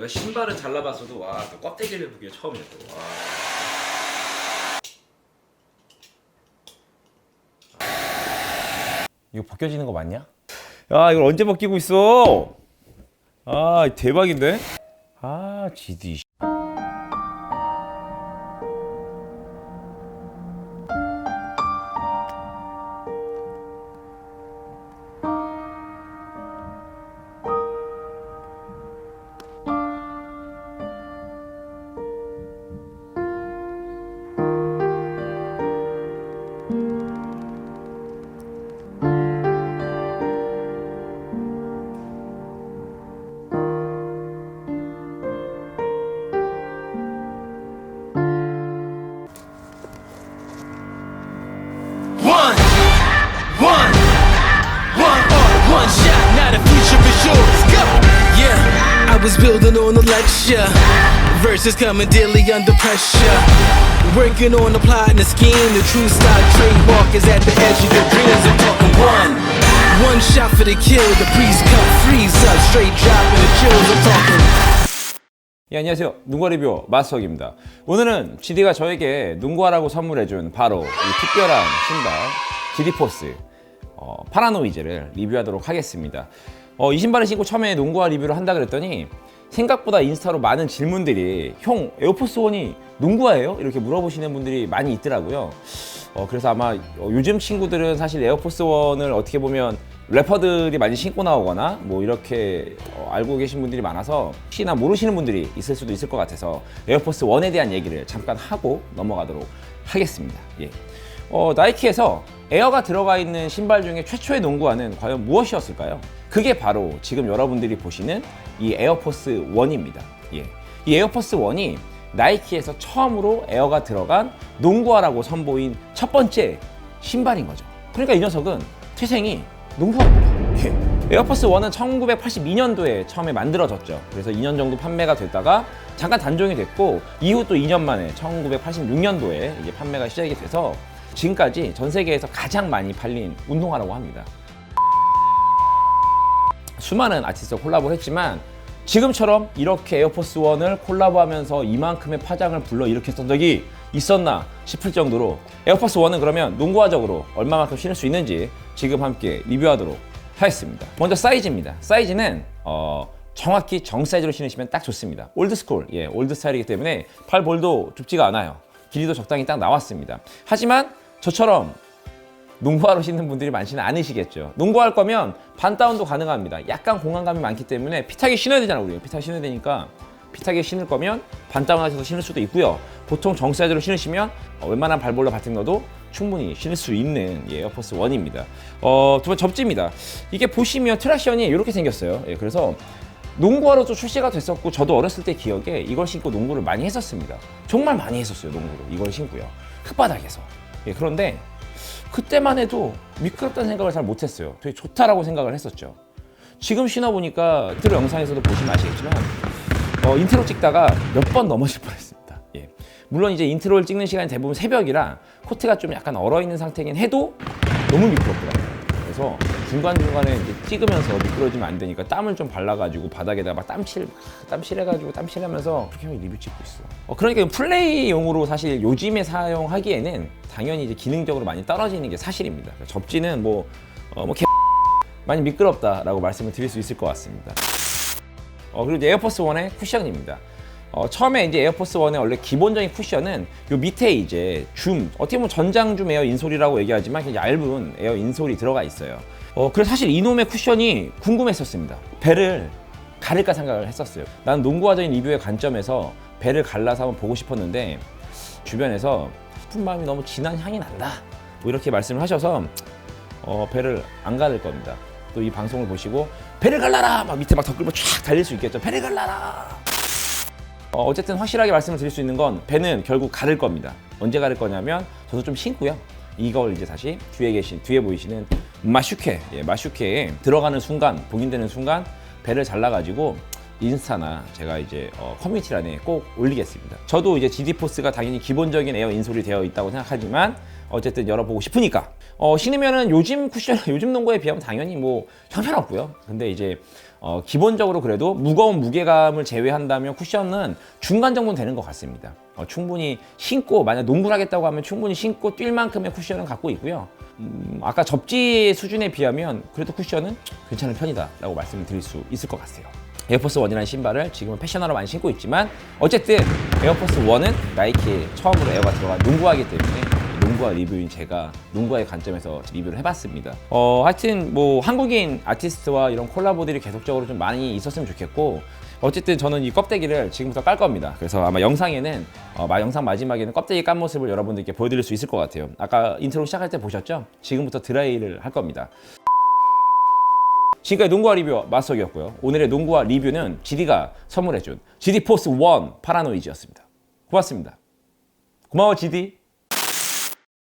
내가 신발을 잘라봤어도 와, 그 껍데기를 보기에 처음이었고. 와. 이거 벗겨지는 거 맞냐? 야 이걸 언제 벗기고 있어? 아 대박인데? 아 GD was building on a lecture. Verses coming daily under pressure. Working on the plot and the scheme. The true stock trademark is at the edge of your dreams. I'm talking one. One shot for the kill. The priest cut, freeze up, straight dropping the chills. I'm talking. 예, 안녕하세요. 눈과 리뷰 마스터기입니다. 오늘은 GD가 저에게 눈과라고 선물해준 바로 이 특별한 신발 GD포스 어, 파라노이즈를 리뷰하도록 하겠습니다. 어, 이 신발을 신고 처음에 눈과 리뷰를 한다 그랬더니 생각보다 인스타로 많은 질문들이 형 에어포스 원이 농구화예요? 이렇게 물어보시는 분들이 많이 있더라고요. 어, 그래서 아마 어, 요즘 친구들은 사실 에어포스 원을 어떻게 보면 래퍼들이 많이 신고 나오거나 뭐 이렇게 어, 알고 계신 분들이 많아서 혹시나 모르시는 분들이 있을 수도 있을 것 같아서 에어포스 원에 대한 얘기를 잠깐 하고 넘어가도록 하겠습니다. 예. 어, 나이키에서 에어가 들어가 있는 신발 중에 최초의 농구화는 과연 무엇이었을까요? 그게 바로 지금 여러분들이 보시는 이 에어포스 원입니다. 예. 이 에어포스 원이 나이키에서 처음으로 에어가 들어간 농구화라고 선보인 첫 번째 신발인 거죠. 그러니까 이 녀석은 태생이 농구화입니다. 예. 에어포스 1은 1982년도에 처음에 만들어졌죠. 그래서 2년 정도 판매가 됐다가 잠깐 단종이 됐고 이후 또 2년 만에 1986년도에 이제 판매가 시작이 돼서 지금까지 전 세계에서 가장 많이 팔린 운동화라고 합니다. 수많은 아티스트와 콜라보를 했지만 지금처럼 이렇게 에어포스 원을 콜라보하면서 이만큼의 파장을 불러 일으켰던 적이 있었나 싶을 정도로 에어포스 원은 그러면 농구화적으로 얼마만큼 신을 수 있는지 지금 함께 리뷰하도록 하겠습니다. 먼저 사이즈입니다. 사이즈는 어, 정확히 정 사이즈로 신으시면 딱 좋습니다. 올드 스쿨, 예, 올드 스타일이기 때문에 팔 볼도 좁지가 않아요. 길이도 적당히 딱 나왔습니다. 하지만 저처럼 농구화로 신는 분들이 많지는 않으시겠죠. 농구할 거면 반 다운도 가능합니다. 약간 공간감이 많기 때문에 핏하게 신어야 되잖아요, 우리. 핏하게 신어야 되니까 핏하게 신을 거면 반 다운 하셔서 신을 수도 있고요. 보통 정 사이즈로 신으시면 어, 웬만한 발볼로 같은 거도 충분히 신을 수 있는 예, 에어포스 1입니다. 어, 두 번째 접지입니다. 이게 보시면 트랙션이 이렇게 생겼어요. 예, 그래서 농구화로 또 출시가 됐었고 저도 어렸을 때 기억에 이걸 신고 농구를 많이 했었습니다. 정말 많이 했었어요, 농구를. 이걸 신고요. 흙바닥에서. 예, 그런데 그때만 해도 미끄럽다는 생각을 잘 못했어요. 되게 좋다라고 생각을 했었죠. 지금 신어보니까 인트로 영상에서도 보시면 아시겠지만 어, 인트로 찍다가 몇 번 넘어질 뻔했습니다. 예. 물론 이제 인트로를 찍는 시간이 대부분 새벽이라 코트가 좀 약간 얼어 있는 상태긴 해도 너무 미끄럽더라고요. 그래서 중간 중간에 이제 찍으면서 미끄러지면 안 되니까 땀을 좀 발라가지고 바닥에다가 막 땀칠 땀칠해가지고 땀칠하면서 그렇게 하면 리뷰 찍고 있어. 어, 그러니까 플레이용으로 사실 요즘에 사용하기에는 당연히 이제 기능적으로 많이 떨어지는 게 사실입니다. 접지는 뭐 어, 뭐 개... 많이 미끄럽다라고 말씀을 드릴 수 있을 것 같습니다. 어, 그리고 에어포스 1의 쿠션입니다. 어, 처음에 이제 에어포스 1의 원래 기본적인 쿠션은 요 밑에 이제 줌, 어떻게 보면 전장줌 에어 인솔이라고 얘기하지만 그냥 얇은 에어 인솔이 들어가 있어요. 어, 그래서 사실 이놈의 쿠션이 궁금했었습니다. 배를 가릴까 생각을 했었어요. 나는 농구화적인 리뷰의 관점에서 배를 갈라서 한번 보고 싶었는데 주변에서 슬픈 마음이 너무 진한 향이 난다. 뭐 이렇게 말씀을 하셔서 어, 배를 안 가릴 겁니다. 또 이 방송을 보시고 배를 갈라라 막 밑에 막 덧글고 쫙 달릴 수 있겠죠. 배를 갈라라. 어, 어쨌든 확실하게 말씀을 드릴 수 있는 건 배는 결국 가를 겁니다. 언제 가를 거냐면 저도 좀 신고요. 이걸 이제 다시 뒤에 계신 뒤에 보이시는 마슈케 예, 마슈케에 들어가는 순간 봉인되는 순간 배를 잘라가지고 인스타나 제가 이제 어, 커뮤니티란에 꼭 올리겠습니다. 저도 이제 GD 포스가 당연히 기본적인 에어 인솔이 되어 있다고 생각하지만 어쨌든 열어보고 싶으니까 어, 신으면은 요즘 쿠션 요즘 농구에 비하면 당연히 뭐 형편없고요. 근데 이제 어, 기본적으로 그래도 무거운 무게감을 제외한다면 쿠션은 중간 정도는 되는 것 같습니다. 어, 충분히 신고 만약 농구를 하겠다고 하면 충분히 신고 뛸 만큼의 쿠션은 갖고 있고요. 음, 아까 접지 수준에 비하면 그래도 쿠션은 괜찮은 편이다라고 말씀을 드릴 수 있을 것 같아요. 에어포스 원이라는 신발을 지금은 패셔너로 많이 신고 있지만 어쨌든 에어포스 원은 나이키 처음으로 에어가 들어간 농구화이기 때문에 농구화 리뷰인 제가 농구화의 관점에서 리뷰를 해봤습니다. 어, 하여튼 뭐 한국인 아티스트와 이런 콜라보들이 계속적으로 좀 많이 있었으면 좋겠고 어쨌든 저는 이 껍데기를 지금부터 깔 겁니다. 그래서 아마 영상에는 어, 마- 영상 마지막에는 껍데기 깐 모습을 여러분들께 보여드릴 수 있을 것 같아요. 아까 인트로 시작할 때 보셨죠? 지금부터 드라이를 할 겁니다. 지금까지 농구화 리뷰 마스터기였고요. 오늘의 농구화 리뷰는 GD가 선물해준 GD 포스 1 파라노이즈였습니다. 고맙습니다. 고마워 GD.